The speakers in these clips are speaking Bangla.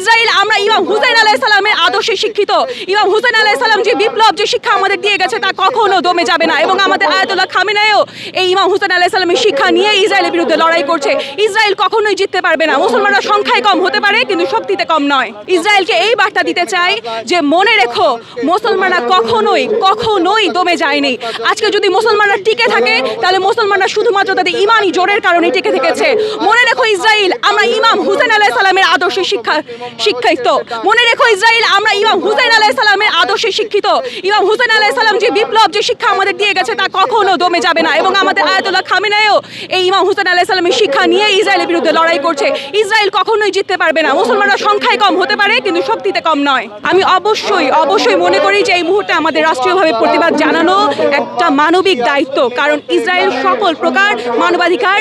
ইসরায়েল আমরা ইমাম হুসাইন আলাহ সালামের আদর্শে শিক্ষিত। ইমাম হুসাইন আলাহ সালাম যে বিপ্লব, যে শিক্ষা আমাদের দিয়ে গেছে, তা কখনো দমে যাবে না। এবং আমাদের আয়াতুল্লাহ খামিনায়ও এই ইমাম হুসাইন আলাহ সালামের শিক্ষা নিয়ে ইসরায়েলের বিরুদ্ধে লড়াই করছে। ইসরায়েল কখনোই জিততে পারবে না। মুসলমানরা সংখ্যায় কম হতে পারে, কিন্তু শক্তিতে কম নয়। ইসরায়েলকে এই বার্তা দিতে চাই যে, মনে রেখো, মুসলমানরা কখনোই কখনোই দমে যায়নি। আজকে যদি মুসলমানরা টিকে থাকে, তাহলে মুসলমানরা শুধুমাত্র তাদের ইমানই জোরের কারণে টিকে থেকেছে। মনে রেখো ইসরায়েল আমরা ইমাম হুসেন আলাহ সালামের আদর্শে শিক্ষা শিক্ষিত মনে রেখো ইসরায়েল আমরা ইমাম হুসেন আলাহ সালামের আদর্শে শিক্ষিত। ইমাম হুসেন আলাহ সালাম যে বিপ্লব যে শিক্ষা আমাদের দিয়ে গেছে তা কখনো দমে যাবে না। এবং আমাদের আয়াতুল্লাহ খামিনায়ও এই ইমাম হুসেন আলাহ সালামের শিক্ষা নিয়ে ইসরায়েলের বিরুদ্ধে লড়াই করছে। ইসরায়েল কখনোই জিততে পারবে না। মুসলমানরা সংখ্যায় কম হতে পারে কিন্তু শক্তিতে কম নয়। আমি অবশ্যই অবশ্যই মনে করি যে এই মুহূর্তে আমাদের রাষ্ট্রীয়ভাবে প্রতিবাদ জানানো একটা মানবিক দায়িত্ব কারণ ইসরায়েল সকল প্রকার মানবাধিকার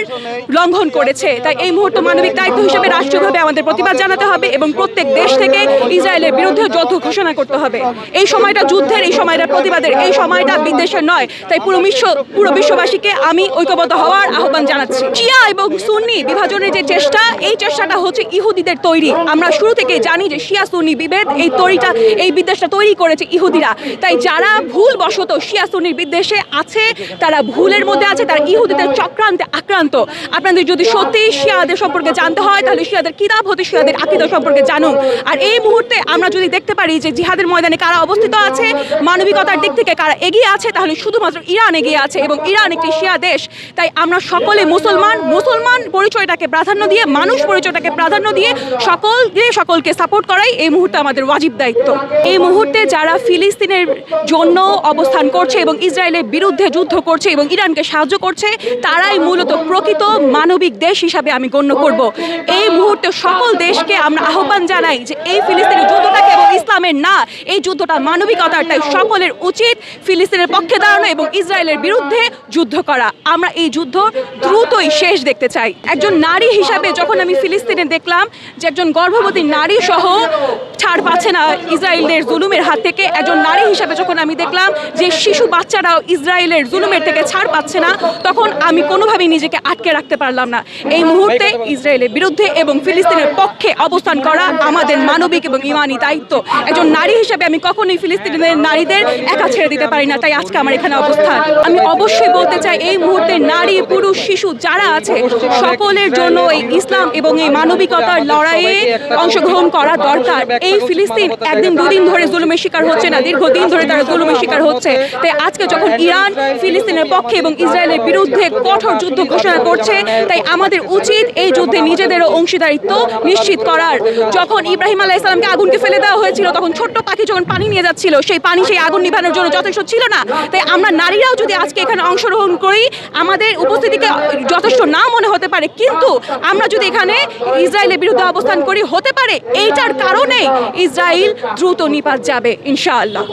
লঙ্ঘন করেছে। তাই এই মুহূর্তে মানবিক দায়িত্ব হিসেবে রাষ্ট্রীয়ভাবে আমাদের প্রতিবাদ জানাতে হবে এবং প্রত্যেক দেশ থেকে ইসরায়েলের বিরুদ্ধে যৌথ ঘোষণা করতে হবে। এই সময়টা যুদ্ধের, এই সময়টা প্রতিবাদের, এই সময়টা বিদ্বেষের নয়। তাই পুরো বিশ্ব, পুরো বিশ্ববাসীকে আমি ঐক্যবদ্ধ হওয়ার আহ্বান জানাচ্ছি। শিয়া এবং সুন্নি বিভাজনের যে চেষ্টা, এই চেষ্টাটা হচ্ছে ইহুদিদের তৈরি। আমরা শুরু থেকে জানি যে শিয়া সুন্নি বিভেদ, এই তৈরিটা, এই বিদ্বেষটা তৈরি করেছে ইহুদিরা। তাই যারা ভুল বশত শিয়া সুন্নির বিদ্বেষে আছে, তারা ভুলের মধ্যে আছে, তারা ইহুদিদের চক্রান্তে আক্রান্ত। আপনাদের যদি সত্যি শিয়াদের সম্পর্কে জানতে হয়, তাহলে শিয়াদের কিতাব হতে? শিয়াদের আকিদা সম্পর্কে জানুন আর এই মুহূর্তে আমরা যদি দেখতে পারি যে জিহাদের ময়দানে কারা অবস্থিত আছে, মানবিকতার দিক থেকে কারা এগিয়ে আছে, তাহলে শুধুমাত্র ইরান এগিয়ে আছে এবং ইরান একটি শিয়া দেশ। তাই আমরা সকলে মুসলমান মুসলমান পরিচয়টাকে প্রাধান্য দিয়ে, মানুষ পরিচয়টাকে প্রাধান্য দিয়ে সকলকে সকলকে সাপোর্ট করাই এই মুহূর্তে আমাদের ওয়াজিব দায়িত্ব। এই মুহূর্তে যারা ফিলিস্তিনের জন্য অবস্থান করছে এবং ইসরায়েলের বিরুদ্ধে যুদ্ধ করছে এবং ইরানকে সাহায্য করছে, তারাই মূলত প্রকৃত মানবিক দেশ হিসাবে আমি গণ্য করব। এই মুহূর্তে সকল দেশকে আমরা আহ্বান জানাই যে এই ফিলিস্তিনি যুদ্ধটা কেবল ইসলামের না, এই যুদ্ধটা মানবিকতার তাই সকলের উচিত। ফিলিস্তিনের পক্ষে দাঁড়ানো এবং ইসরায়েলের বিরুদ্ধে যুদ্ধ করা। আমরা এই যুদ্ধ দ্রুতই শেষ দেখতে চাই। একজন নারী হিসাবে যখন আমি ফিলিস্তিনে দেখলাম যে একজন গর্ভবতী নারী সহ ছাড় পাচ্ছে না ইসরায়েলের জুলুমের হাত থেকে, একজন নারী হিসাবে যখন আমি দেখলাম যে শিশু বাচ্চারাও ইসরায়েলের জুলুমের থেকে ছাড় পাচ্ছে না, তখন আমি কোনোভাবেই নিজেকে আটকে রাখতে পারলাম না। এই মুহূর্তে ইসরায়েলের বিরুদ্ধে এবং ফিলিস্তিনের পক্ষে অবস্থান করা আমাদের মানবিক এবং ইমানি দায়িত্ব। একজন নারী হিসেবে আমি কখনোই ফিলিস্তিনের নারীদের একা ছেড়ে দিতে পারি না তাই আজকে আমার এখানে অবস্থান। আমি অবশ্যই বলতে চাই এই মুহূর্তে নারী পুরুষ শিশু যারা আছে সকলের জন্য এই ইসলাম এবং এই মানবিকতার লড়াইয়ে অংশগ্রহণ করা দরকার। এই ফিলিস্তিন একদিন দুদিন ধরে জুলুমের শিকার হচ্ছে না দীর্ঘদিন ধরে তারা জুলুমের শিকার হচ্ছে। তাই আজকে যখন ইরান ফিলিস্তিনের পক্ষে এবং ইসরায়েলের বিরুদ্ধে কঠোর যুদ্ধ ঘোষণা করছে তাই আমাদের উচিত এই যুদ্ধে নিজেদেরও অংশীদারিত্ব নিশ্চিত করার। যখন ইব্রাহিম আলাহ ইসলামকে আগুনকে ফেলে দেওয়া হয়েছিল তখন ছোট্ট পাখি যখন পানি নিয়ে যাচ্ছিল, সেই পানি সেই আগুন নিভানোর জন্য যথেষ্ট ছিল না। তাই আমরা নারীরাও যদি আজকে এখানে অংশগ্রহণ করি, আমাদের উপস্থিতিকে যথেষ্ট না মনে হতে পারে, কিন্তু আমরা যদি এখানে ইসরায়েলের বিরুদ্ধে অবস্থান করি, হতে পারে। এইটার কারণে ইসরায়েল দ্রুত নিপাত যাবে, ইনশাআল্লাহ।